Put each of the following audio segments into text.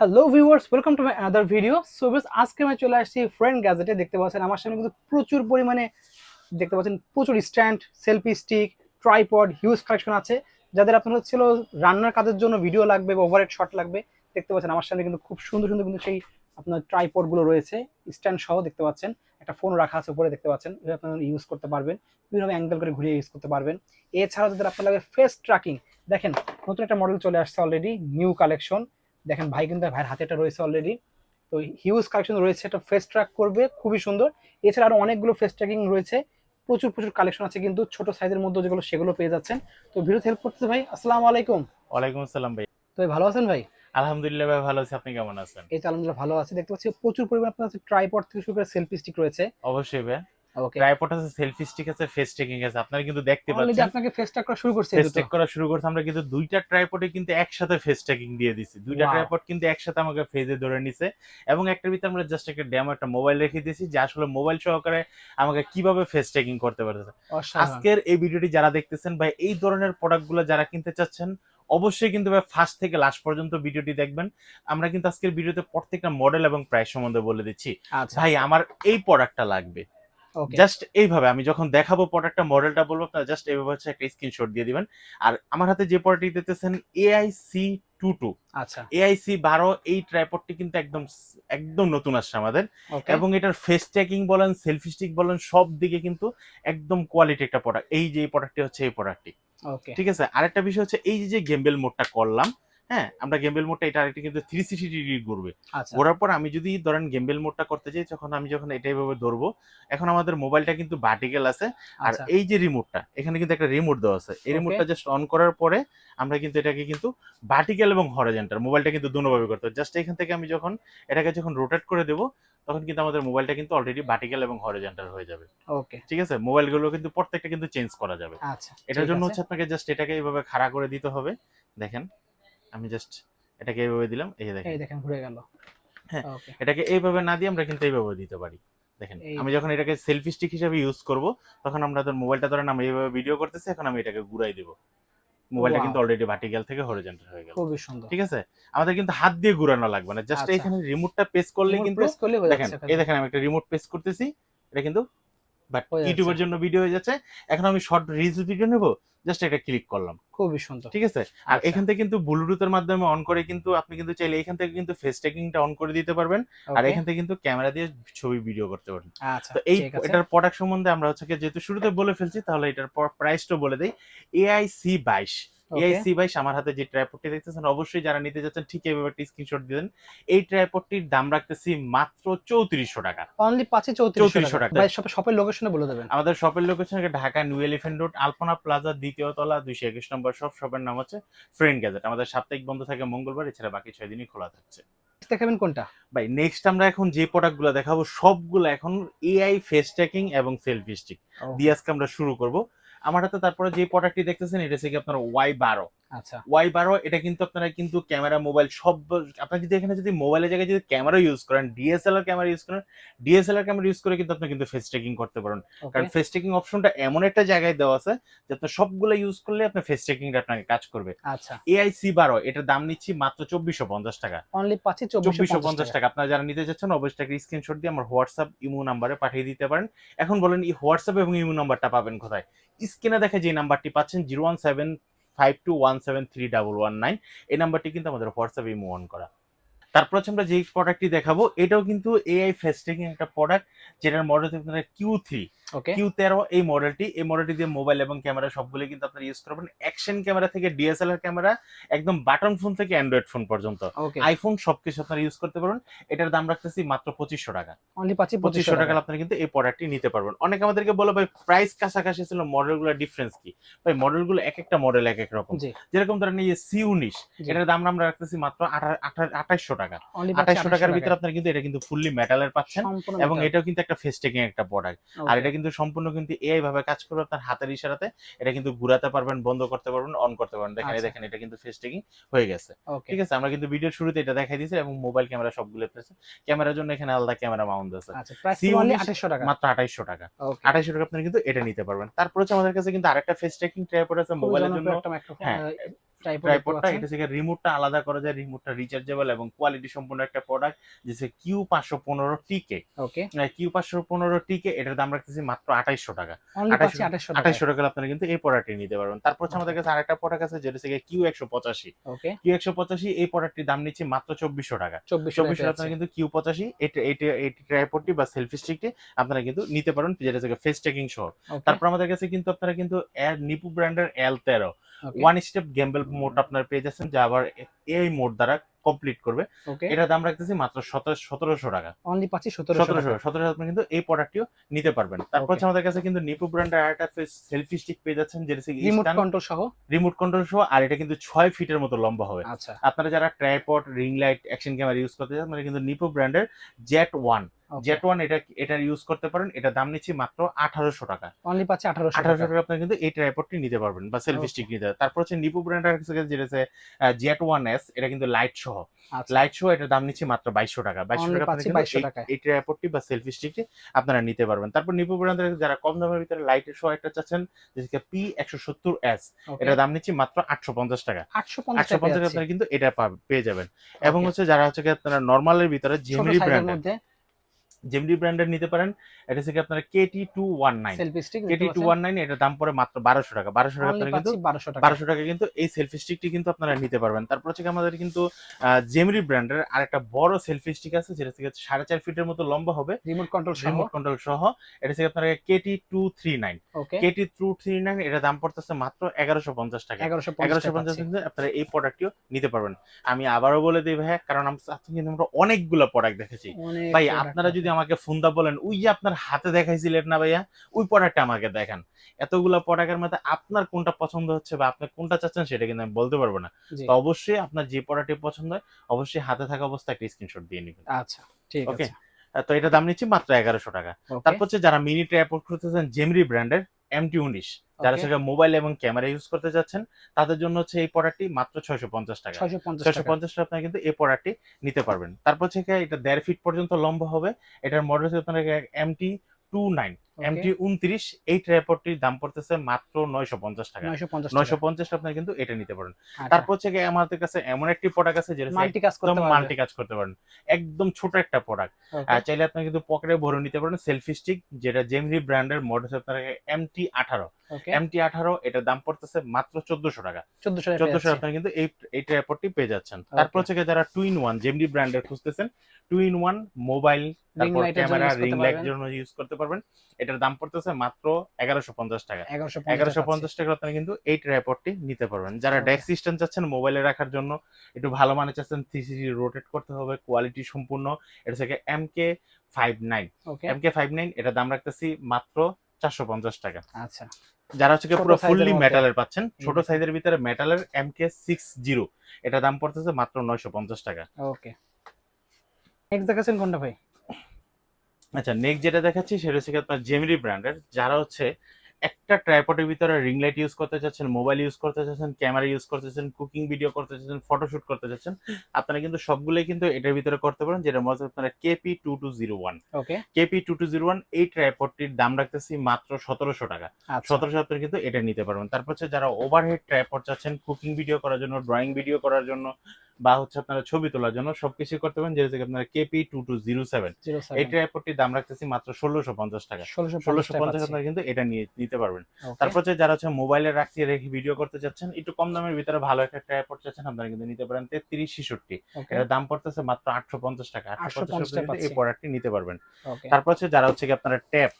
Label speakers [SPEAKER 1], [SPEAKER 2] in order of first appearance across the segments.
[SPEAKER 1] Hello viewers welcome to my other video so বেশ আজকে আমি চলে আসছি ফ্রেন্ড গ্যাজেটে দেখতে পাচ্ছেন, আমার সামনে কিন্তু প্রচুর পরিমাণে, দেখতে পাচ্ছেন, প্রচুর stand selfie stick tripod huge collection আছে। যাদের আপনার হচ্ছিল রান্নার কাজের জন্য ভিডিও লাগবে বা ওভারহেড শট লাগবে, দেখতে পাচ্ছেন, আমার সামনে কিন্তু খুব সুন্দর সুন্দর কিন্তু সেই আপনার ট্রাইপডগুলো রয়েছে। স্ট্যান্ড সহ দেখতে পাচ্ছেন, একটা ফোন রাখা আছে উপরে, দেখতে পাচ্ছেন আপনারা ইউজ করতে পারবেন। বিভিন্ন অ্যাঙ্গেল করে ঘুরিয়ে ইউজ করতে পারবেন। এছাড়াও যাদের আপনার লাগবে ফেস ট্র্যাকিং দেখেন, নতুন একটা মডেল চলে আসছে অলরেডি নিউ কালেকশন দেখেন ভাই কিন্তু ভাইয়ের হাতে এটা রয়েছে অলরেডি তো হিউজ কালেকশন রয়েছে এটা ফেস ট্র্যাক করবে খুবই সুন্দর। এছাড়া আরও অনেকগুলো ফেস ট্র্যাকিং রয়েছে প্রচুর প্রচুর কালেকশন আছে কিন্তু ছোট সাইজের মধ্যে যেগুলো সেগুলো পেয়ে যাচ্ছেন। তো ভিডিও হেল্প করতেছে ভাই আসসালামু আলাইকুম।
[SPEAKER 2] ওয়ালাইকুম আসসালাম ভাই।
[SPEAKER 1] তো ভালো আছেন ভাই?
[SPEAKER 2] আলহামদুলিল্লাহ ভাই ভালো আছি। আপনি কেমন আছেন?
[SPEAKER 1] এই তো আলহামদুলিল্লাহ ভালো আছে। দেখতে পাচ্ছি প্রচুর পরিমাণে আপনার ট্রাইপড থেকে শুরু করে সেলফি স্টিক রয়েছে।
[SPEAKER 2] অবশ্যই ভাই।
[SPEAKER 1] ওকে
[SPEAKER 2] ট্রাইপড আছে সেলফি স্টিক আছে ফেস আছে আপনারা কিন্তু দেখতে পাচ্ছেন।
[SPEAKER 1] আপনাকে ফেস ট্র্যাক করা শুরু করছে
[SPEAKER 2] ফেস করা শুরু করছে আমরা কিন্তু দুইটা ট্রাইপডে কিন্তু একসাথে ফেস দিয়ে দিছি। দুইটা ট্রাইপড কিন্তু একসাথে আমাকে ফেজে ধরে নিছে। এবং একটার ভিতরে আমরা জাস্ট একটা ডেমো একটা মোবাইল রেখে দিয়েছি যে আসলে মোবাইল সহকারে আমাকে কীভাবে ফেস টেকিং করতে পারতেছে। আজকের এই ভিডিওটি যারা দেখতেছেন ভাই এই ধরনের প্রোডাক্টগুলো যারা কিনতে চাচ্ছেন অবশ্যই কিন্তু ভাই ফার্স্ট থেকে লাস্ট পর্যন্ত ভিডিওটি দেখবেন। আমরা কিন্তু আজকের ভিডিওতে প্রত্যেকটা মডেল এবং প্রাইস সম্বন্ধে বলে দিচ্ছি।
[SPEAKER 1] আচ্ছা।
[SPEAKER 2] ভাই আমার এই প্রোডাক্টটা লাগবে। জাস্ট এইভাবে আমি যখন দেখাবো প্রোডাক্টটা মডেলটা বলব আপনারা জাস্ট এইভাবে হচ্ছে একটা স্ক্রিনশট দিয়ে দিবেন। আর আমার হাতে যে প্রোডাক্টটি দিতেছেন এআইসি টু টু
[SPEAKER 1] আচ্ছা।
[SPEAKER 2] এআইসি বারো এই ট্রাইপডটি কিন্তু একদম একদম নতুন আসছে আমাদের। এবং এটার ফেস ট্যাকিং বলেন সেলফি স্টিক বলেন সব দিকে কিন্তু একদম কোয়ালিটি একটা প্রোডাক্ট এই যে প্রোডাক্টটি হচ্ছে এই প্রোডাক্টটি
[SPEAKER 1] ওকে
[SPEAKER 2] ঠিক আছে? আরেকটা বিষয় হচ্ছে এই যে গেমবেল মোডটা করলাম হ্যাঁ আমরা গেমবেল মোডটা এটা আরেকটা কিন্তু থ্রি সিক্সটি ডিগ্রি ঘুরবে ঘোরার পর আমি যদি ধরেন গেমবেল মোডটা করতে চাই তখন আমি যখন এটা এইভাবে ধরবো এখন আমাদের মোবাইলটা কিন্তু ভার্টিক্যাল আছে। আর
[SPEAKER 1] আচ্ছা।
[SPEAKER 2] এই যে রিমোটটা এখানে কিন্তু একটা রিমোট দেওয়া আছে। এই রিমোটটা জাস্ট অন করার পরে আমরা কিন্তু এটাকে কিন্তু ভার্টিক্যাল এবং হরাজেন্টাল মোবাইলটা কিন্তু দুটোভাবে করতে জাস্ট এখান থেকে আমি যখন এটাকে যখন রোটেট করে দেবো তখন কিন্তু আমাদের মোবাইলটা কিন্তু অলরেডি ভার্টিক্যাল এবং হরাজেন্টাল হয়ে যাবে।
[SPEAKER 1] ওকে
[SPEAKER 2] ঠিক আছে? মোবাইলগুলো কিন্তু প্রত্যেকটা কিন্তু চেঞ্জ করা যাবে।
[SPEAKER 1] আচ্ছা
[SPEAKER 2] এটার জন্য হচ্ছে আপনাকে জাস্ট এটাকে এইভাবে খাড়া করে দিতে হবে। দেখেন। আমি জাস্ট এটাকে এইভাবে দিলাম এই দেখেন।
[SPEAKER 1] এই দেখেন ঘুরে গেল।
[SPEAKER 2] হ্যাঁ।
[SPEAKER 1] ওকে
[SPEAKER 2] এটাকে এইভাবে না দিয়ে আমরা কিন্তু এইভাবে দিতে পারি। দেখেন আমি যখন এটাকে সেলফি স্টিক হিসেবে ইউজ করব তখন আমরা ধর মোবাইলটা ধরেন আমি এইভাবে ভিডিও করতেছি এখন আমি এটাকে ঘুরাই দেব। মোবাইলটা কিন্তু অলরেডি ভার্টিক্যাল থেকে হরিজন্টাল হয়ে গেল।
[SPEAKER 1] খুবই সুন্দর।
[SPEAKER 2] ঠিক আছে? আমাদের কিন্তু হাত দিয়ে ঘুরানো লাগবে না জাস্ট। এখানে রিমোটটা প্রেস করলে কিন্তু
[SPEAKER 1] প্রেস করলে
[SPEAKER 2] দেখেন এই দেখেন আমি একটা রিমোট প্রেস করতেছি এটা কিন্তু বাট। ইউটিউবের জন্য ভিডিও হয়ে যাচ্ছে। এখন আমি শর্ট রিলস ভিডিও নেব জাস্ট এটা ক্লিক করলাম।
[SPEAKER 1] খুবই সুন্দর।
[SPEAKER 2] ঠিক আছে? আর
[SPEAKER 1] আচ্ছা।
[SPEAKER 2] এখান থেকে কিন্তু ব্লুটুথের মাধ্যমে অন করে কিন্তু আপনি কিন্তু চাইলে এখান থেকে কিন্তু ফেস ট্র্যাকিংটা অন করে দিতে পারবেন। আর এখান থেকে কিন্তু ক্যামেরা দিয়ে ছবি ভিডিও করতে পারবেন।
[SPEAKER 1] আচ্ছা
[SPEAKER 2] তো এই এটার প্রোডাক্ট সম্বন্ধে আমরা হচ্ছে যেহেতু শুরুতে বলে ফেলছি তাহলে এটার প্রাইসটা বলে দেই। এআইসি বাইশ
[SPEAKER 1] Okay,
[SPEAKER 2] এআই সি বাইশ আমার হাতে যে ট্রাইপডটি দেখতেছেন অবশ্যই যারা নিতে যাচ্ছেন ঠিক এইভাবে একটা স্ক্রিনশট দিবেন এই ট্রাইপডটির দাম রাখতেছি মাত্র চৌত্রিশশো টাকা।
[SPEAKER 1] অনলি পাঁচে চৌত্রিশশো টাকা। ভাই শপের শপের লোকেশনে বলে দেবেন।
[SPEAKER 2] আমাদের শপের location Dhaka new elephant road Alpana plaza দ্বিতীয় তলা দুইশো একুশ নম্বর শপ শপের নাম হচ্ছে ফ্রেন্ড গ্যাজেট আমাদের সাপ্তাহিক বন্ধ থাকে মঙ্গলবার এছাড়া বাকি ছয় দিনই খোলা থাকছে।
[SPEAKER 1] দেখাবেন কোনটা?
[SPEAKER 2] ভাই নেক্সট আমরা এখন যে প্রোডাক্টগুলো দেখাবো সবগুলো এখন এআই ফেস ট্র্যাকিং এবং সেলফি স্টিক দিয়ে আজকে আমরা শুরু করব। আমার হাতে তারপরে যে প্রোডাক্টটি দেখতেছেন এটা হচ্ছে কি আপনার ওয়াই বারো।
[SPEAKER 1] আচ্ছা।
[SPEAKER 2] ওয়াই বারো এটা কিন্তু আপনারা কিন্তু ক্যামেরা মোবাইল সব আপনার যদি এখানে যদি মোবাইলের জায়গায় যদি ক্যামেরা ইউজ করেন ডিএসএলআর ক্যামেরা ইউজ করেন ডিএসএলআর ক্যামেরা ইউজ করে কিন্তু আপনি কিন্তু ফেস ট্রেকিং করতে পারেন। কারণ ফেস ট্রেকিং অপশনটা এমন একটা জায়গায় দেওয়া আছে যে আপনার সবগুলো ইউজ করলে আপনার ফেস ট্রেকিংটা আপনাকে কাজ করবে।
[SPEAKER 1] আচ্ছা।
[SPEAKER 2] এআই সি বারো এটার দাম নিচ্ছি মাত্র চব্বিশশো পঞ্চাশ টাকা।
[SPEAKER 1] অনলি পাচ্ছি
[SPEAKER 2] চব্বিশশো পঞ্চাশ টাকা। আপনারা যারা নিতে চাচ্ছেন অবশ্যই একটা স্ক্রিনশট দিয়ে আমার হোয়াটসঅ্যাপ ইমো নাম্বারে পাঠিয়ে দিতে পারেন। এখন বলেন এই হোয়াটসঅ্যাপ এবং ইমো নাম্বারটা পাবেন কোথায়? স্ক্রিনে দেখে যে নাম্বারটি পাচ্ছেন zero one seven five two one seven three double one nine এই নাম্বারটি কিন্তু আমাদের হোয়াটসঅ্যাপে ইমো অন করা। তারপর হচ্ছে আমরা যে প্রোডাক্টটি দেখাবো, এটাও কিন্তু এআই ফেস্টিং একটা প্রোডাক্ট যেটার মডেল আপনারা কিউ থ্রি কিউ তেরো এই মডেলটি এই মডেলটি দিয়ে মোবাইল এবং ক্যামেরা সবগুলো কিন্তু আপনারা ইউজ করবেন। অ্যাকশন ক্যামেরা থেকে ডিএসএলআর ক্যামেরা একদম বাটন ফোন থেকে অ্যান্ড্রয়েড ফোন পর্যন্ত। আইফোন সবকিছু আপনারা ইউজ করতে পারবেন। এটার দাম রাখতেছি মাত্র পঁচিশশো টাকা।
[SPEAKER 1] অনলি
[SPEAKER 2] পঁচিশশো টাকা। আপনারা কিন্তু এই প্রোডাক্টটি নিতে পারবেন। অনেকে আমাদেরকে বলে ভাই প্রাইস কাছাকাছি ছিল মডেলগুলো ডিফারেন্স কি? ভাই মডেলগুলো এক একটা মডেল এক এক রকম। যেরকম ধরেন এই সি উনিশ এটার দাম আমরা রাখতেছি মাত্র আঠাশশো টাকা। আঠাশশো টাকার ভিতরে আপনারা কিন্তু এটা কিন্তু ফুললি মেটালের পাচ্ছেন। এবং এটাও কিন্তু একটা ফেস টেকিং একটা প্রোডাক্ট আর এটা কিন্তু সম্পূর্ণ কিন্তু এআই ভাবে কাজ করবে আপনার হাতের ইশারাতে। এটা কিন্তু ঘুরাতে পারবেন বন্ধ করতে পারবেন অন করতে পারবেন। দেখেন
[SPEAKER 1] আচ্ছা।
[SPEAKER 2] দেখেন এটা কিন্তু ফেস টেকিং হয়ে গেছে। ঠিক আছে? আমরা কিন্তু ভিডিওর শুরুতে এটা দেখাই দিয়েছি এবং মোবাইল ক্যামেরা সবগুলো পেয়েছে। ক্যামেরার জন্য এখানে আলাদা ক্যামেরা মাউন্ট আছে।
[SPEAKER 1] আচ্ছা প্রাইস
[SPEAKER 2] C19
[SPEAKER 1] 2800 টাকা?
[SPEAKER 2] মাত্র আঠাইশশো টাকা। আঠাইশশো টাকা আপনারা কিন্তু এটা নিতে পারবেন। তারপর হচ্ছে আমাদের কাছে কিন্তু আরেকটা ফেস ট্রেকিং ট্রাইপড আছে মোবাইলের জন্য। হ্যাঁ, ট্রাইপডটা এটা থেকে রিমোটটা আলাদা করা যায় রিমোটটা রিচার্জেবল এবং কোয়ালিটি সম্পূর্ণ একটা প্রোডাক্ট যেসে কিউ পাঁচশো পনেরো টিকে
[SPEAKER 1] ওকে
[SPEAKER 2] কিউ পাঁচশো পনেরো টিকে এটার দাম রাখতেছি মাত্র আঠাইশশো টাকা।
[SPEAKER 1] অনলি
[SPEAKER 2] 2800
[SPEAKER 1] পাচ্ছি 2800 টাকা
[SPEAKER 2] আপনারা কিন্তু এই প্রোডাক্টটি নিতে পারবেন। তারপর হচ্ছে আমাদের কাছে আরেকটা প্রোডাক্ট আছে যেটা থেকে কিউ একশো পঁচাশি।
[SPEAKER 1] ওকে
[SPEAKER 2] কিউ একশো পঁচাশি এই প্রোডাক্টটির দাম নিচ্ছে মাত্র চব্বিশশো টাকা। চব্বিশশো আপনারা কিন্তু কিউ পঁচাশি এটা এই ট্রাইপডটি বা সেলফি স্টিকটি আপনারা কিন্তু নিতে পারেন যেটা থেকে ফেস টেকিং সহ। তারপর আমাদের কাছে কিন্তু আপনারা কিন্তু নিপু ব্র্যান্ডের এল তেরো। ওয়ান স্টেপ গেম্বেল মোড আপনার পেয়ে যাচ্ছেন যা আবার এই মোড দ্বারা কমপ্লিট করবে। এটার দাম রাখতেছি মাত্র সতেরো সতেরোশো টাকা।
[SPEAKER 1] অনলি পাচ্ছি 1700
[SPEAKER 2] সতেরোশো সতেরোশো আপনি কিন্তু এই প্রোডাক্টটিও নিতে পারবেন। তারপর. হচ্ছে আমাদের কাছে কিন্তু নিপু ব্র্যান্ডের আরেকটা সেলফি স্টিক পেয়ে যাচ্ছেন যেটা
[SPEAKER 1] রিমোট কন্ট্রোল সহ?
[SPEAKER 2] রিমোট কন্ট্রোল সহ আর এটা কিন্তু ছয় ফিটের মতো লম্বা হবে।
[SPEAKER 1] আচ্ছা।
[SPEAKER 2] আপনারা যারা tripod ring light action camera use করতে চান মানে কিন্তু নিপো ব্র্যান্ডের জেট ওয়ান জেট ওয়ান এটা এটা ইউজ করতে পারেন এটা দাম নিচ্ছি মাত্র আঠারোশো টাকা।
[SPEAKER 1] অনলি পাচ্ছি 1800
[SPEAKER 2] আঠারোশো
[SPEAKER 1] টাকা।
[SPEAKER 2] টাকা আপনারা কিন্তু এই ট্রাইপডটি নিতে পারবেন বা সেলফি স্টিক নিতে পারবেন। তারপর হচ্ছে নিপো ব্র্যান্ডের কাছে যেটা হচ্ছে জেট ওয়ান এস এটা কিন্তু লাইট সহ।
[SPEAKER 1] আচ্ছা।
[SPEAKER 2] লাইট সহ এটার দাম নিচ্ছি মাত্র বাইশশো টাকা। বাইশশো টাকা আপনারা
[SPEAKER 1] 2200
[SPEAKER 2] এই ট্রাইপডটি বা সেলফি স্টিকটি আপনারা নিতে পারবেন। তারপর নিপো ব্র্যান্ডের যারা কম দামের ভিতরে লাইটের সহ একটা চাচ্ছেন যেটা পি একশো সত্তর এস এটার দাম নিচ্ছি মাত্র আটশো পঞ্চাশ টাকা।
[SPEAKER 1] 850
[SPEAKER 2] আটশো
[SPEAKER 1] টাকা
[SPEAKER 2] পঞ্চাশ আপনারা কিন্তু এটা পেয়ে যাবেন। এবং হচ্ছে যারা হচ্ছে আপনারা নর্মালের ভিতরে
[SPEAKER 1] সাইজের
[SPEAKER 2] ব্র্যান্ডের জেমরি ব্র্যান্ডের নিতে পারেন। এটা হচ্ছে কি আপনারা KT two one nine KT two one nine এটার দাম পড়ে মাত্র বারোশো টাকা। বারোশো টাকা আপনারা কিন্তু
[SPEAKER 1] পাচ্ছি 1200 টাকা।
[SPEAKER 2] বারোশো টাকা কিন্তু এই সেলফি স্টিকটি কিন্তু আপনারা নিতে পারবেন। তারপর হচ্ছে আমাদের কিন্তু জেমরি ব্র্যান্ডের আরেকটা বড় সেলফি স্টিক আছে যেটা থেকে সাড়ে চার ফিটের মতো লম্বা হবে।
[SPEAKER 1] রিমোট কন্ট্রোল
[SPEAKER 2] রিমোট কন্ট্রোল সহ। এটা থেকে আপনারা KT two three nine KT two three nine এটা দাম পড়তেছে মাত্র এগারোশো পঞ্চাশ টাকা।
[SPEAKER 1] 1150
[SPEAKER 2] এগারোশো পঞ্চাশ কিন্তু আপনারা এই প্রোডাক্টটিও নিতে পারবেন। আমি আবারও বলে দিই ভাইয়া কারণ কিন্তু আমরা অনেকগুলো প্রোডাক্ট দেখেছি। ভাই আপনারা যদি আমাকে ফোন দা বলেন ওই যে আপনার হাতে দেখাইছিলেন না ভাইয়া ওই প্রোডাক্টটা আমাকে দেখান। এতগুলো প্রোডাক্টের মধ্যে আপনার কোনটা পছন্দ হচ্ছে বা আপনি কোনটা চাচ্ছেন সেটা কিন্তু আমি বলতে পারব না। তো অবশ্যই আপনার যে প্রোডাক্টটি পছন্দ হয় অবশ্যই হাতে থাকা অবস্থায় একটা স্ক্রিনশট দিয়ে নেবেন।
[SPEAKER 1] আচ্ছা ঠিক আছে।
[SPEAKER 2] তো এটা দাম নিচ্ছি মাত্র এগারোশো টাকা। তারপর হচ্ছে যারা মিনি ট্রাইপড করতেছেন জেমরি ব্র্যান্ডের এমটি উনিশ। যারা সেটা মোবাইল এবং ক্যামেরা ইউজ করতে চাচ্ছেন তাদের জন্য হচ্ছে এই প্রোডাক্টটি মাত্র ছয়শো পঞ্চাশ টাকা।
[SPEAKER 1] 650
[SPEAKER 2] ছয়শো পঞ্চাশ টাকা আপনারা কিন্তু এই প্রোডাক্টটি নিতে পারবেন। তারপর হচ্ছে এটা দেড় ফিট পর্যন্ত লম্বা হবে। এটার মডেল হচ্ছে আপনার এমটি টু নাইন এমটি উনত্রিশ এই ট্রাইপডটির দাম পড়তেছে মাত্র নয়শো পঞ্চাশ টাকা।
[SPEAKER 1] 950
[SPEAKER 2] নয়শো পঞ্চাশ আপনারা কিন্তু এটা নিতে পারেন।
[SPEAKER 1] আচ্ছা,
[SPEAKER 2] তারপর হচ্ছে আমাদের কাছে এমন একটি প্রোডাক্ট আছে যেটা
[SPEAKER 1] মাল্টি কাজ করতে
[SPEAKER 2] মাল্টি কাজ করতে পারেন। একদম ছোট একটা প্রোডাক্ট চাইলে আপনি কিন্তু পকেটে ভরে নিতে পারেন সেলফি স্টিক যেটা জেমরি ব্র্যান্ডের মডেল আপনার এমটি আঠারো। এমটি আঠারো এটার দাম পড়তেছে মাত্র চোদ্দশো টাকা।
[SPEAKER 1] 1400
[SPEAKER 2] চোদ্দশো আপনার কিন্তু এই এই ট্রাইপডটি পেয়ে যাচ্ছেন। তারপর হচ্ছে যারা টু ইন ওয়ান জেমনি ব্র্যান্ডের খুঁজতেছেন টু ইন ওয়ান মোবাইল তারপর ক্যামেরা রিং লাইট জন্য ইউজ করতে পারবেন। এটার দাম পড়তেছে মাত্র এগারোশো পঞ্চাশ টাকা। এগারোশো পঞ্চাশ টাকা আপনারা কিন্তু এই ট্রাইপডটি নিতে পারবেন। যারা. ডেস্ক সিস্টেম চাচ্ছেন মোবাইলে রাখার জন্য একটু ভালো মানে চাচ্ছেন থ্রি সিক্সটি রোটেট করতে হবে কোয়ালিটি সম্পূর্ণ। এটা থেকে MK five nine MK five nine five নাইন এটা দাম রাখতেছি মাত্র চারশো পঞ্চাশ টাকা।
[SPEAKER 1] আচ্ছা।
[SPEAKER 2] যারা হচ্ছে পুরো ফুললি মেটালের পাচ্ছেন ছোট সাইজের ভিতরে মেটালের এম কে সিক্স জিরো এটার দাম পড়তেছে মাত্র নয়শো পঞ্চাশ টাকা।
[SPEAKER 1] ওকে নেক্সট দেখাচ্ছেন কোনটা ভাই?
[SPEAKER 2] আচ্ছা নেক্সট যেটা দেখাচ্ছি সেটা হচ্ছে আপনার জেমিরি ব্র্যান্ডের যারা হচ্ছে একটা ট্রাইপডের ভিতরে রিং লাইট ইউজ করতে চাচ্ছেন মোবাইল ইউজ করতে চাচ্ছেন ক্যামেরা ইউজ করতে চাচ্ছেন কুকিং ভিডিও করতে চাচ্ছেন ফটোশুট করতে চাচ্ছেন আপনারা কিন্তু সবগুলোই কিন্তু এটার ভিতরে করতে পারেন যেটা মধ্যে আপনারা KP two two zero one
[SPEAKER 1] okay
[SPEAKER 2] KP two two zero one এই ট্রাইপডটির দাম রাখতেছি মাত্র সতেরোশো টাকা।
[SPEAKER 1] আচ্ছা।
[SPEAKER 2] সতেরোশো আপনারা কিন্তু এটা নিতে পারবেন। তারপর হচ্ছে যারা ওভারহেড ট্রাইপড চাচ্ছেন কুকিং ভিডিও করার জন্য ড্রয়িং ভিডিও করার জন্য বা হচ্ছে আপনারা ছবি তোলার জন্য সবকিছু করতে পারেন যেটা থেকে আপনারা KP two two zero seven এই ট্রাইপডটির দাম রাখতেছি মাত্র ষোলোশো পঞ্চাশ টাকা।
[SPEAKER 1] ষোলোশো পঞ্চাশ
[SPEAKER 2] আপনারা কিন্তু এটা নিয়ে নিতে পারবেন।
[SPEAKER 1] তারপর
[SPEAKER 2] হচ্ছে যারা হচ্ছে মোবাইলে রাখতে রেখে ভিডিও করতে চাচ্ছেন একটু কম দামের ভিতরে ভালো একটা ট্রাইপড চাচ্ছেন আপনারা কিন্তু নিতে পারেন তেত্রিশ ছেষট্টি। এটার দাম পড়তেছে মাত্র আটশো পঞ্চাশ টাকা। আটশো পঞ্চাশ টাকা
[SPEAKER 1] টাকা
[SPEAKER 2] এই প্রোডাক্টটি নিতে পারবেন। তারপর হচ্ছে যারা হচ্ছে কি আপনারা ট্যাপ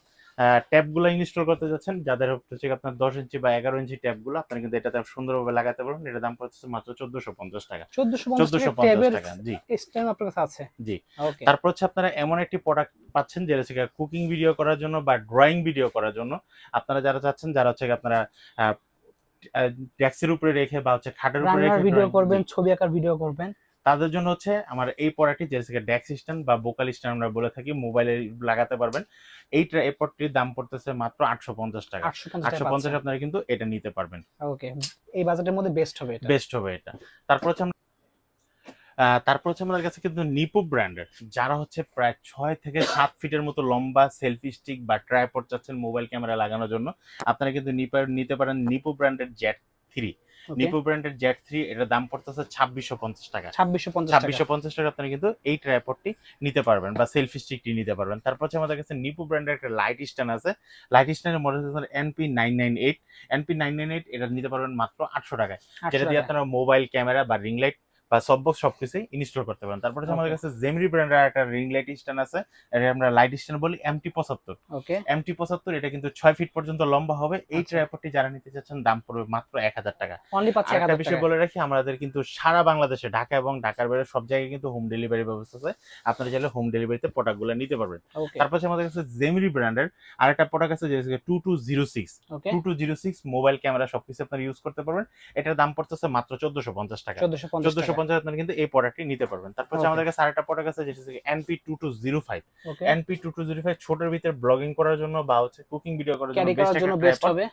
[SPEAKER 2] ট্যাপগুলো ইনস্টল করতে যাচ্ছেন যাদের হচ্ছে কি আপনার দশ ইঞ্চি বা এগারো ইঞ্চি ট্যাপগুলো আপনারা কিন্তু এটাতে সুন্দরভাবে লাগাতে পারবেন। এটার দাম পড়ছে মাত্র চোদ্দশো পঞ্চাশ টাকা।
[SPEAKER 1] চোদ্দশো পঞ্চাশ
[SPEAKER 2] টাকা জি।
[SPEAKER 1] আপনার কাছে আছে।
[SPEAKER 2] জি। তারপর হচ্ছে আপনারা এমন একটি প্রোডাক্ট পাচ্ছেন যেটা হচ্ছে কুকিং ভিডিও করার জন্য বা ড্রয়িং ভিডিও করার জন্য। আপনারা যারা চাচ্ছেন যারা হচ্ছে আপনারা ডেস্কের উপরে রেখে বা হচ্ছে খাটের উপরে রেখে
[SPEAKER 1] ভিডিও করবেন ছবি আঁকার ভিডিও করবেন।
[SPEAKER 2] তাদের জন্য হচ্ছে আমার এই প্রোডাক্টটি যেটা হচ্ছে ডেস্ক স্ট্যান্ড বা বোকাল স্ট্যান্ড আমরা বলে থাকি মোবাইলে লাগাতে পারবেন। এই ট্রাইপডটির দাম পড়তেছে মাত্র আটশো পঞ্চাশ টাকা।
[SPEAKER 1] আটশো পঞ্চাশ
[SPEAKER 2] আপনারা কিন্তু এটা নিতে পারবেন।
[SPEAKER 1] ওকে এই বাজেটের মধ্যে বেস্ট হবে
[SPEAKER 2] বেস্ট হবে এটা। তারপর হচ্ছে আমরা তারপর হচ্ছে আমাদের কাছে কিন্তু নিপো ব্র্যান্ডের যারা হচ্ছে প্রায় ছয় থেকে সাত ফিটের মতো লম্বা সেলফি স্টিক বা ট্রাইপড চাচ্ছেন মোবাইল ক্যামেরা লাগানোর জন্য আপনারা কিন্তু নিপা নিতে পারেন নিপো ব্র্যান্ডের জেট থ্রি নিপু ব্র্যান্ডের জেড থ্রি এটার দাম পড়তেছে ছাব্বিশশো পঞ্চাশ টাকা।
[SPEAKER 1] ছাব্বিশশো পঞ্চাশ
[SPEAKER 2] ছাব্বিশশো পঞ্চাশ টাকা আপনি কিন্তু এই ট্রাইপডটি নিতে পারবেন বা সেলফি স্টিকটি নিতে পারবেন। তারপর হচ্ছে আমাদের কাছে নিপু ব্র্যান্ডের একটা লাইট স্ট্যান্ড আছে। লাইট স্ট্যান্ডের মডেল হচ্ছে NP nine nine eight NP nine nine eight এটা নিতে পারবেন মাত্র আটশো টাকায়। যেটা দিয়ে আপনারা মোবাইল ক্যামেরা বা রিং লাইট বা সব বক্স সবকিছুই ইনস্টল করতে পারেন। তারপর আমাদের কাছে জেমরি ব্র্যান্ডের একটা রিং লাইট স্ট্যান্ড আছে। এটা আমরা লাইট স্ট্যান্ড বলি এমটি পঁচাত্তর।
[SPEAKER 1] ওকে
[SPEAKER 2] এমটি পঁচাত্তর এটা কিন্তু ছয় ফিট পর্যন্ত লম্বা হবে। এই
[SPEAKER 1] আচ্ছা।
[SPEAKER 2] ট্রাইপডটি যারা নিতে চাচ্ছেন দাম পড়বে মাত্র এক হাজার টাকা।
[SPEAKER 1] অনলি পাচ্ছে এক
[SPEAKER 2] আরেকটা
[SPEAKER 1] হাজার
[SPEAKER 2] বিষয় বলে রাখি আমাদের কিন্তু সারা বাংলাদেশে ঢাকা এবং ঢাকার বাইরে সব জায়গায় কিন্তু হোম ডেলিভারি ব্যবস্থা আছে। আপনারা চাইলে হোম ডেলিভারিতে প্রোডাক্টগুলো নিতে পারবেন। তারপর আমাদের কাছে জেমরি ব্র্যান্ডের আরেকটা প্রোডাক্ট আছে যেটা two two zero six two two zero six mobile camera সবকিছু আপনারা ইউজ করতে পারবেন। এটার দাম পড়তেছে মাত্র চোদ্দশো পঞ্চাশ টাকা।
[SPEAKER 1] চোদ্দশো পঞ্চাশ
[SPEAKER 2] আপনারা কিন্তু এই প্রোডাক্টটি নিতে পারবেন। তারপর. আমাদের কাছে আরেকটা প্রোডাক্ট আছে যেটা হচ্ছে NP two two zero five NP two two zero five ছোটোর ভিতরে ব্লগিং করার জন্য বা হচ্ছে কুকিং ভিডিও করার জন্য
[SPEAKER 1] বেস্ট হবে।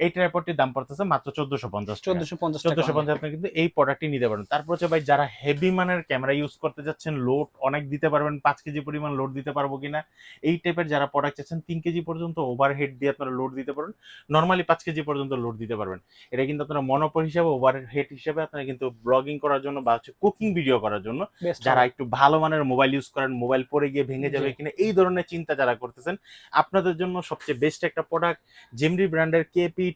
[SPEAKER 2] এই ট্রাইপডটির দাম পড়তেছে মাত্র চোদ্দশো পঞ্চাশ
[SPEAKER 1] চোদ্দশো পঞ্চাশ
[SPEAKER 2] চোদ্দশো পঞ্চাশ আপনি কিন্তু এই প্রোডাক্টটি নিতে পারেন তারপর হচ্ছে ভাই যারা হেভি মানের ক্যামেরা ইউজ করতে যাচ্ছেন লোড অনেক দিতে পারবেন পাঁচ কেজি পরিমাণ লোড দিতে পারব কিনা এই টাইপের যারা প্রোডাক্ট চাচ্ছেন তিন কেজি পর্যন্ত ওভার হেড দিয়ে আপনারা লোড দিতে পারেন নর্মালি পাঁচ কেজি পর্যন্ত লোড দিতে পারবেন। এটা কিন্তু আপনারা মনোপর হিসাবে ওভার হেড হিসাবে আপনারা কিন্তু ব্লগিং করার জন্য বা হচ্ছে কুকিং ভিডিও করার জন্য যারা একটু ভালো মানের মোবাইল ইউজ করেন মোবাইল পরে গিয়ে ভেঙে যাবে কিনা এই ধরনের চিন্তা যারা করতেছেন আপনাদের জন্য সবচেয়ে বেস্ট একটা প্রোডাক্ট জেমরি ব্র্যান্ডের KP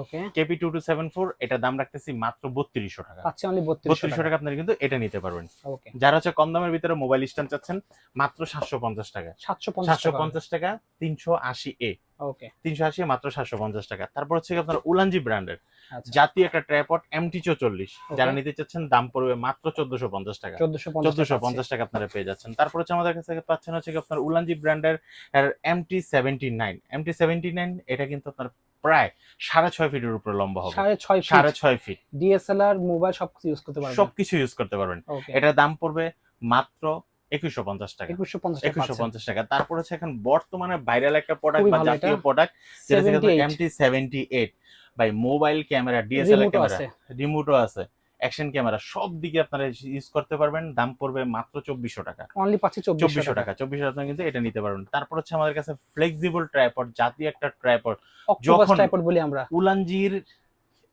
[SPEAKER 1] okay
[SPEAKER 2] KP two two seven four এটা দাম রাখতেছি মাত্র বত্রিশশো টাকা।
[SPEAKER 1] পাচ্ছে অনলি বত্রিশশো টাকা।
[SPEAKER 2] আপনারা কিন্তু এটা নিতে পারবেন।
[SPEAKER 1] ওকে
[SPEAKER 2] যারা হচ্ছে কম দামের ভিতরে মোবাইল স্ট্যান্ড চাচ্ছেন মাত্র সাতশো পঞ্চাশ টাকা।
[SPEAKER 1] সাতশো পঞ্চাশ
[SPEAKER 2] সাতশো
[SPEAKER 1] টাকা
[SPEAKER 2] পঞ্চাশ টাকা তিনশো আশি এ
[SPEAKER 1] ওকে
[SPEAKER 2] তিনশো আশি মাত্র সাতশো পঞ্চাশ টাকা। তারপর হচ্ছে আপনার উলানজি ব্র্যান্ডের।
[SPEAKER 1] আচ্ছা।
[SPEAKER 2] জাতীয় একটা ট্রাইপড এমটি চল্লিশ
[SPEAKER 1] Okay.
[SPEAKER 2] যারা নিতে চাচ্ছেন দাম পড়বে মাত্র চোদ্দশো পঞ্চাশ টাকা।
[SPEAKER 1] চোদ্দশো পঞ্চাশ
[SPEAKER 2] টাকা আপনারা পেয়ে যাচ্ছেন। তারপর হচ্ছে আমাদের কাছে পাচ্ছেন হচ্ছে আপনার উলানজি ব্র্যান্ডের MT seventy nine MT seventy nine এটা কিন্তু আপনার প্রায় সাড়ে ছয় ফিটের উপরে লম্বা হবে।
[SPEAKER 1] সাড়ে ছয়
[SPEAKER 2] সাড়ে ছয় ফিট।
[SPEAKER 1] ডিএসএলআর মোবাইল সবকিছু ইউজ করতে পারবেন।
[SPEAKER 2] সবকিছু ইউজ করতে পারবেন। এটার দাম পড়বে মাত্র একুশশো পঞ্চাশ টাকা।
[SPEAKER 1] একুশশো পঞ্চাশ
[SPEAKER 2] একুশশো পঞ্চাশ টাকা। তারপর হচ্ছে এখন বর্তমানে ভাইরাল একটা প্রোডাক্ট বা জাতীয় প্রোডাক্ট যেটা এমটি সেভেন্টি এইট ভাই মোবাইল ক্যামেরা ডিএসএলআর ক্যামেরা রিমোটও আছে। অ্যাকশন ক্যামেরা সব দিকে আপনারা ইউজ করতে পারবেন। দাম পড়বে মাত্র চব্বিশশো টাকা।
[SPEAKER 1] অনলি পাচ্ছি চব্বিশশো
[SPEAKER 2] টাকা। চব্বিশশো টাকা কিন্তু এটা নিতে পারবেন। তারপর হচ্ছে আমাদের কাছে ফ্লেক্সিবল ট্রাইপড জাতীয় একটা ট্রাইপড যখন-
[SPEAKER 1] টাইপড বলি আমরা।
[SPEAKER 2] উলানজির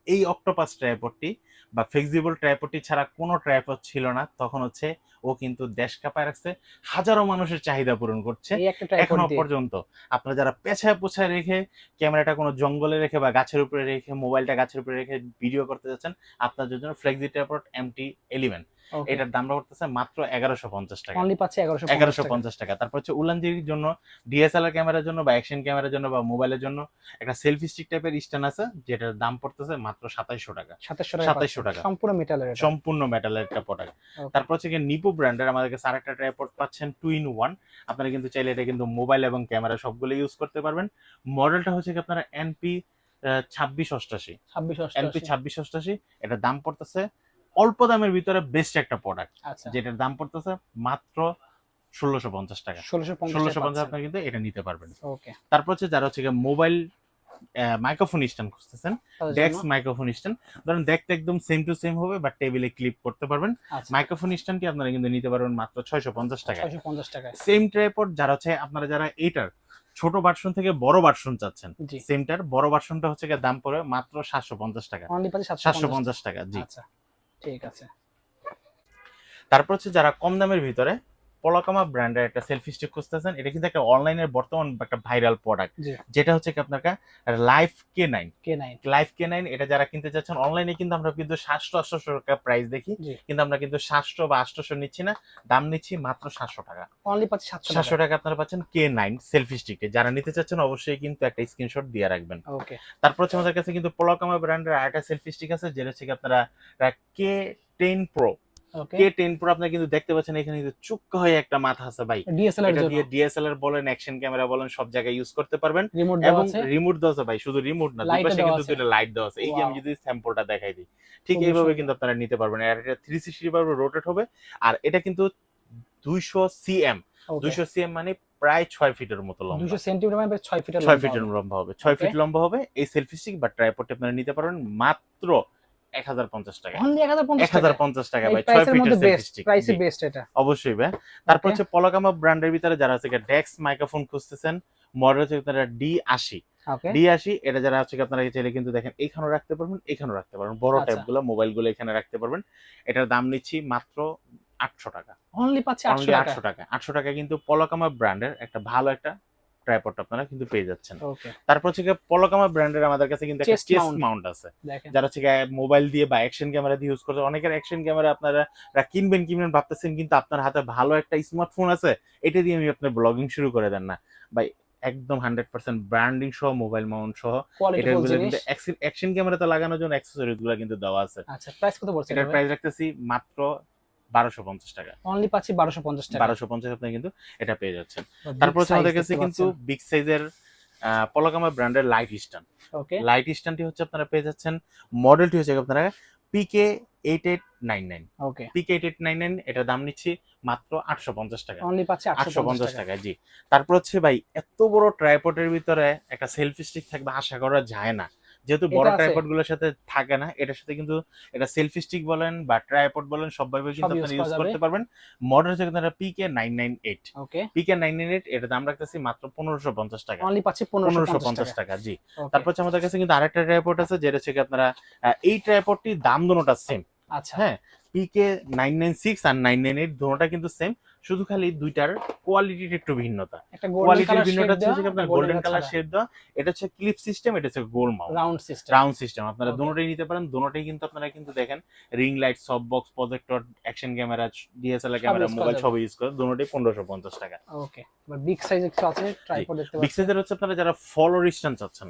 [SPEAKER 2] এই অক্টোপাস ট্রাইপডটি বা ফ্লেক্সিবল ট্রাইপডটি ছাড়া কোনো ট্রাইপড ছিল না। তখন হচ্ছে ও কিন্তু দেশ কাপায় রাখছে হাজারো মানুষের চাহিদা পূরণ করছে
[SPEAKER 1] এখনও
[SPEAKER 2] পর্যন্ত। আপনারা যারা পেছায় পোছায় রেখে ক্যামেরাটা কোনো জঙ্গলে রেখে বা গাছের উপরে রেখে মোবাইলটা গাছের উপরে রেখে ভিডিও করতে যাচ্ছেন আপনাদের জন্য ফ্লেক্সি ট্রাইপড এমটি এলিভেন এটার দাম করতেছে মাত্র এগারোশো পঞ্চাশ টাকা।
[SPEAKER 1] অনলি পাচ্ছি এগারোশো
[SPEAKER 2] এগারোশো পঞ্চাশ টাকা। তারপর হচ্ছে উলানজির জন্য ডিএসএলআর ক্যামেরার জন্য বা অ্যাকশন ক্যামেরার জন্য বা মোবাইলের জন্য একটা সেলফি স্টিক টাইপের স্ট্যান্ড আছে যেটার দাম পড়তেছে মাত্র সাতাইশশো টাকা।
[SPEAKER 1] সাতাশশো টাকা
[SPEAKER 2] 2700 টাকা।
[SPEAKER 1] সম্পূর্ণ মেটালের
[SPEAKER 2] সম্পূর্ণ মেটালের একটা প্রোডাক্ট তারপর হচ্ছে নিপো ব্র্যান্ডের আমাদের কাছে আরেকটা ট্রাইপড পাচ্ছেন টু ইন ওয়ান আপনারা কিন্তু চাইলে এটা কিন্তু মোবাইল এবং ক্যামেরা সবগুলো ইউজ করতে পারবেন। মডেলটা হচ্ছে কি আপনারা এনপি ছাব্বিশ অষ্টাশি।
[SPEAKER 1] ছাব্বিশ
[SPEAKER 2] এনপি ছাব্বিশ অষ্টাশি। এটার দাম পড়তেছে অল্প দামের ভিতরে বেস্ট একটা প্রোডাক্ট
[SPEAKER 1] আচ্ছা।
[SPEAKER 2] যেটার দাম পড়তেছে মাত্র ষোলোশো পঞ্চাশ টাকা।
[SPEAKER 1] ষোলোশো পঞ্চাশ
[SPEAKER 2] ষোলোশো পঞ্চাশ আপনারা কিন্তু এটা নিতে পারবেন।
[SPEAKER 1] ওকে
[SPEAKER 2] তারপর হচ্ছে যারা হচ্ছে মোবাইল মাইক্রোফোন স্ট্যান্ড খুঁজতেছেন ডেক্স মাইক্রোফোন স্ট্যান্ড ধরুন দেখতে একদম সেম টু সেম হবে বাট টেবিলে ক্লিপ করতে পারবেন।
[SPEAKER 1] আচ্ছা।
[SPEAKER 2] মাইক্রোফোন স্ট্যান্ডটি আপনারা কিন্তু নিতে পারবেন মাত্র ছয়শো পঞ্চাশ টাকা
[SPEAKER 1] পঞ্চাশ
[SPEAKER 2] সেম ট্রাইপড যারা হচ্ছে আপনারা যারা এইটার ছোট ভার্সন থেকে বড় ভার্সন চাচ্ছেন সেমটার বড় ভার্সনটা হচ্ছে দাম পড়বে মাত্র সাতশো পঞ্চাশ টাকা। সাতশো
[SPEAKER 1] সাতশো
[SPEAKER 2] পঞ্চাশ টাকা জি।
[SPEAKER 1] আচ্ছা। ঠিক আছে।
[SPEAKER 2] তারপর হচ্ছে যারা কম দামের ভিতরে পলাকামা ব্র্যান্ডের একটা সেলফি স্টিক খুঁজতেছেন। এটা কিন্তু একটা অনলাইনের বর্তমান একটা ভাইরাল প্রোডাক্ট যেটা হচ্ছে কি আপনার life K nine
[SPEAKER 1] K nine
[SPEAKER 2] life K nine এটা যারা কিনতে চাচ্ছেন অনলাইনে কিন্তু আমরা কিন্তু সাতশো আটশো টাকা প্রাইস দেখি। কিন্তু আমরা কিন্তু সাতশো বা আটশোশো নিচ্ছি না। দাম নিচ্ছি মাত্র সাতশো টাকা।
[SPEAKER 1] অনলি পাচ্ছি সাতশো
[SPEAKER 2] সাতশো টাকা। আপনারা পাচ্ছেন কে নাইন সেলফি স্টিকে যারা নিতে চাচ্ছেন অবশ্যই কিন্তু একটা স্ক্রিনশট দিয়ে রাখবেন।
[SPEAKER 1] ওকে
[SPEAKER 2] তারপর হচ্ছে আমাদের কাছে কিন্তু পোলাকামা ব্র্যান্ডের আরেকটা সেলফি স্টিক আছে যেটা হচ্ছে কি আপনারা K ten pro K ten pro আপনারা কিন্তু দেখতে পাচ্ছেন এখানে কিন্তু চুক্কা হয়ে একটা মাথা আছে ভাই।
[SPEAKER 1] ডিএসএলআর
[SPEAKER 2] এটা দিয়ে ডিএসএলআর বলেন অ্যাকশন ক্যামেরা বলেন সব জায়গায় ইউজ করতে পারবেন। এবং রিমোট দেওয়া আছে ভাই শুধু রিমোট না দুই পাশে কিন্তু দুটো লাইট দেওয়া আছে। এই যে আমি যদি স্যাম্পলটা দেখাই দিই ঠিক এইভাবে কিন্তু আপনারা নিতে পারবেন। আর এটা থ্রি সিক্সটি ভাবে রোটেট হবে। আর এটা কিন্তু দুইশো সিএম দুইশো সিএম মানে প্রায় ছয় ফিটের মতো লম্বা।
[SPEAKER 1] দুশো সেন্টিমিটার মানে ছয় ফিটের
[SPEAKER 2] ছয় ফিটের লম্বা হবে। ছয় ফিট লম্বা হবে। এই সেলফি স্টিক বা ট্রাইপডটা আপনারা নিতে পারবেন। মাত্র এক হাজার পঞ্চাশ টাকা।
[SPEAKER 1] অনলি টাকা?
[SPEAKER 2] ভাই ফিটের সেলফি
[SPEAKER 1] বেস্ট এটা।
[SPEAKER 2] অবশ্যই ভাই। তারপর হচ্ছে পলাকামা ব্র্যান্ডের ভিতরে যারা হচ্ছে ডেক্স মাইক্রোফোন খুঁজতেছেন মডেল হচ্ছে আপনারা ডি আশি। আশি এটা যারা কি আপনারা চাইলে কিন্তু দেখেন এইখানেও রাখতে পারবেন এইখানেও রাখতে পারবেন। বড়
[SPEAKER 1] আচ্ছা।
[SPEAKER 2] টাইপগুলো মোবাইলগুলো এখানে রাখতে পারবেন। এটার দাম নিচ্ছি মাত্র আটশো টাকা।
[SPEAKER 1] অনলি পাচ্ছি আটশো টাকা?
[SPEAKER 2] আটশো টাকা। কিন্তু পলকামা ব্র্যান্ডের একটা ভালো একটা ট্রাইপড আপনারা কিন্তু পেয়ে যাচ্ছেন। তারপর হচ্ছে পলকামা ব্র্যান্ডের আমাদের কাছে কিন্তু একটা চেস্ট মাউন্ট আছে। যারা হচ্ছে মোবাইল দিয়ে বা অ্যাকশন ক্যামেরা দিয়ে ইউজ করছে অনেকের অ্যাকশন ক্যামেরা আপনারা কিনবেন কিনবেন ভাবতেছেন কিন্তু আপনার হাতে ভালো একটা স্মার্টফোন আছে এটা দিয়ে আমি আপনার ব্লগিং শুরু করে দেন না। ভাই একদম হান্ড্রেড পার্সেন্ট ব্র্যান্ডিং সহ মোবাইল মাউন্ট সহ এটার কিন্তু অ্যাকশন ক্যামেরাতে লাগানোর জন্য অ্যাক্সেসরিজগুলো কিন্তু দেওয়া আছে।
[SPEAKER 1] আচ্ছা প্রাইস কত পড়ছে
[SPEAKER 2] এটার প্রাইস রাখতেছি মাত্র বারোশো পঞ্চাশ টাকা।
[SPEAKER 1] অনলি পাচ্ছি বারোশো পঞ্চাশ টাকা।
[SPEAKER 2] বারোশো পঞ্চাশ আপনি কিন্তু এটা পেয়ে যাচ্ছেন। তারপর হচ্ছে আমাদের কাছে কিন্তু বিগ সাইজের পলকামা ব্র্যান্ডের লাইট স্ট্যান্ড
[SPEAKER 1] ওকে
[SPEAKER 2] লাইট স্ট্যান্ডটি হচ্ছে আপনারা পেয়ে যাচ্ছেন মডেলটি হচ্ছে আপনারা PK eight eight nine nine
[SPEAKER 1] okay
[SPEAKER 2] PK eight eight nine nine এটার দাম নিচ্ছি মাত্র আটশো পঞ্চাশ টাকা।
[SPEAKER 1] অনলি পাচ্ছি
[SPEAKER 2] আটশো পঞ্চাশ টাকা। জি। তারপর হচ্ছে ভাই এত বড় ট্রাইপটের ভিতরে একটা সেলফি স্টিক থাকবে আশা করা যায় না। যেহেতু বড় ট্রাইপডগুলোর সাথে থাকে না এটার সাথে কিন্তু এটা সেলফি স্টিক বলেন বা ট্রাইপড বলেন সবভাবে কিন্তু আপনারা
[SPEAKER 1] করা
[SPEAKER 2] ইউজ করতে পারবেন। মডেল হচ্ছে আপনারা PK nine nine eight
[SPEAKER 1] okay
[SPEAKER 2] PK nine nine eight এটার দাম রাখতেছি মাত্র পনেরোশো পঞ্চাশ টাকা।
[SPEAKER 1] অনলি পাচ্ছি
[SPEAKER 2] পনেরোশো পঞ্চাশ
[SPEAKER 1] টাকা।
[SPEAKER 2] জি। তারপর হচ্ছে আমাদের কাছে কিন্তু আরেকটা ট্রাইপড আছে যেটা হচ্ছে আপনারা এই ট্রাইপডটির দাম দুটোটা সেম
[SPEAKER 1] আচ্ছা।
[SPEAKER 2] হ্যাঁ পিকে নাইন নাইন সিক্স আর নাইন নাইন এইট দুটোটা কিন্তু সেম শুধু খালি দুইটার কোয়ালিটির একটু ভিন্নতা। কোয়ালিটির ভিন্নতা হচ্ছে আপনার গোল্ডেন কালার শেড দেওয়া এটা হচ্ছে ক্লিপ সিস্টেম এটা হচ্ছে গোল mount
[SPEAKER 1] round system
[SPEAKER 2] round system আপনারা. দুটোটাই নিতে পারেন দুটোটাই কিন্তু আপনারা কিন্তু দেখেন রিং লাইট সব box projector action camera DSLR camera mobile সব ইউজ করে দুটোটাই পনেরোশো পঞ্চাশ টাকা।
[SPEAKER 1] ওকে বিগ সাইজ কিছু আছে ট্রাইপড দেখতে
[SPEAKER 2] বিগ সাইজের হচ্ছে আপনারা যারা ফলোর স্ট্যান্ড চাচ্ছেন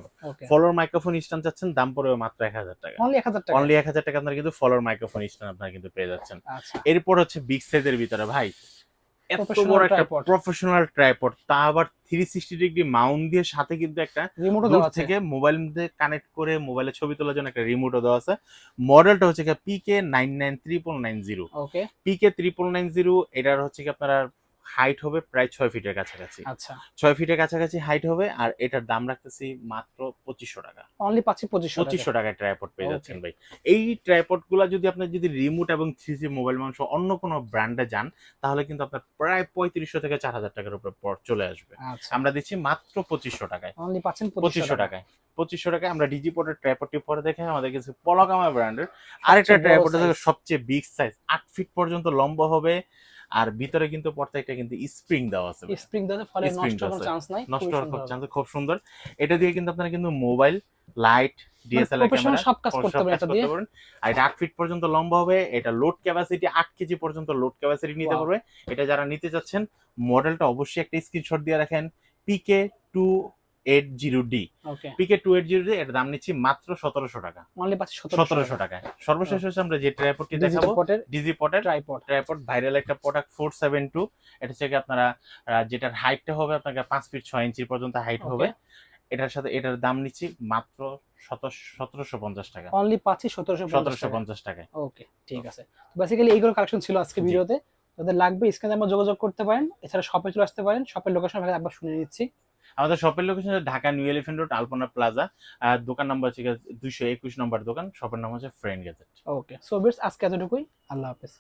[SPEAKER 2] ফলোর মাইক্রোফোন স্ট্যান্ড চাচ্ছেন দাম পড়বে মাত্র এক হাজার টাকা।
[SPEAKER 1] অনলি 1000 টাকা।
[SPEAKER 2] অনলি টাকা আপনারা কিন্তু ফলোর মাইক্রোফোন স্ট্যান্ড আপনারা কিন্তু পেয়ে যাচ্ছেন।
[SPEAKER 1] আচ্ছা।
[SPEAKER 2] এরপর হচ্ছে বিগ সাইজের ভিতরে ভাই এত বড় একটা প্রফেশনাল ট্রাইপড তা আবার থ্রি সিক্সটি ডিগ্রি মাউন্ট দিয়ে সাথে কিন্তু একটা রিমোট
[SPEAKER 1] দেওয়া আছে।
[SPEAKER 2] থেকে মোবাইল মধ্যে কানেক্ট করে মোবাইলে ছবি তোলার জন্য একটা রিমোটও দেওয়া আছে। মডেলটা হচ্ছে কি PK nine nine triple nine zero
[SPEAKER 1] okay
[SPEAKER 2] PK triple nine zero এটার হচ্ছে কি আপনার হাইট হবে প্রায় ছয় ফিটের কাছাকাছি।
[SPEAKER 1] আচ্ছা।
[SPEAKER 2] ছয় ফিটের কাছাকাছি হাইট হবে আর এটার দাম রাখতেছি মাত্র পঁচিশশো টাকা।
[SPEAKER 1] অনলি পাচ্ছি 2500 টাকা।
[SPEAKER 2] পঁচিশশো টাকায় ট্রাইপড পেয়ে যাচ্ছেন ভাই। এই ট্রাইপডগুলা যদি আপনি যদি রিমোট এবং থ্রি জি মোবাইল মাংস অন্য কোনো ব্র্যান্ডে যান তাহলে কিন্তু আপনার প্রায় পঁয়ত্রিশশো থেকে চার হাজার টাকার উপরে পর চলে আসবে।
[SPEAKER 1] আচ্ছা।
[SPEAKER 2] আমরা দিচ্ছি মাত্র পঁচিশশো টাকায়।
[SPEAKER 1] অনলি পাচ্ছেন
[SPEAKER 2] পঁচিশশো টাকায়। পঁচিশশো টাকায় আমরা ডিজি পোর্টের ট্রাইপডটি পরে দেখে আমাদের কাছে পলকামা ব্র্যান্ডের আরেকটা ট্রাইপড সবচেয়ে বিগ সাইজ আট ফিট পর্যন্ত লম্বা হবে। আর ভিতরে কিন্তু প্রত্যেকটা কিন্তু স্প্রিং দেওয়া আছে
[SPEAKER 1] স্প্রিং দেওয়া আছে, ফলে নষ্ট হওয়ার চান্স নাই
[SPEAKER 2] নষ্ট হওয়ার
[SPEAKER 1] সুন্দর।
[SPEAKER 2] খুব সুন্দর। এটা দিয়ে কিন্তু আপনারা কিন্তু মোবাইল লাইট ডিএসএলআর ক্যামেরা
[SPEAKER 1] সব কাজ করতে পারবেন এটা দিয়ে।
[SPEAKER 2] আর এটা আট ফিট পর্যন্ত লম্বা হবে এটা লোড ক্যাপাসিটি আট কেজি পর্যন্ত লোড ক্যাপাসিটি নিতে পারবে। এটা যারা নিতে চাচ্ছেন মডেলটা অবশ্যই একটা স্ক্রিনশট দিয়ে রাখেন। PK two eight zero D. PK two eight zero D এর দাম নিচ্ছি মাত্র সতেরোশো টাকা।
[SPEAKER 1] অনলি পাচ্ছি 1700
[SPEAKER 2] সতেরোশো টাকায়। সর্বশেষ হচ্ছে আমরা যে দেখাবো ডিজি পটের ভাইরাল একটা প্রোডাক্ট ফোর সেভেন টু এটা হচ্ছে আপনারা যেটার হাইটটা হবে আপনাকে পাঁচ ফিট ছয় ইঞ্চি পর্যন্ত হাইট হবে। এটার সাথে এটার দাম নিচ্ছি মাত্র সতেরোশো পঞ্চাশ টাকা।
[SPEAKER 1] অনলি পাচ্ছি 1750
[SPEAKER 2] সতেরোশো পঞ্চাশ টাকায়।
[SPEAKER 1] ওকে ঠিক আছে। বেসিক্যালি এইগুলো কালেকশন ছিল আজকে
[SPEAKER 2] জি।
[SPEAKER 1] ভিডিওতে। যাদের লাগবে স্ক্রিনে আমরা যোগাযোগ করতে পারেন। এছাড়া শপে চলে আসতে পারেন। শপের লোকেশন একবার শুনে নিচ্ছি।
[SPEAKER 2] আমাদের শপের location Dhaka new elephant road, Alpana plaza. আর দোকান নাম্বার হচ্ছে দুইশো একুশ নম্বর দোকান। শপের নাম হচ্ছে ফ্রেন্ড গেজেট
[SPEAKER 1] ওকে সো আজকে এতটুকুই। আল্লাহ হাফেজ।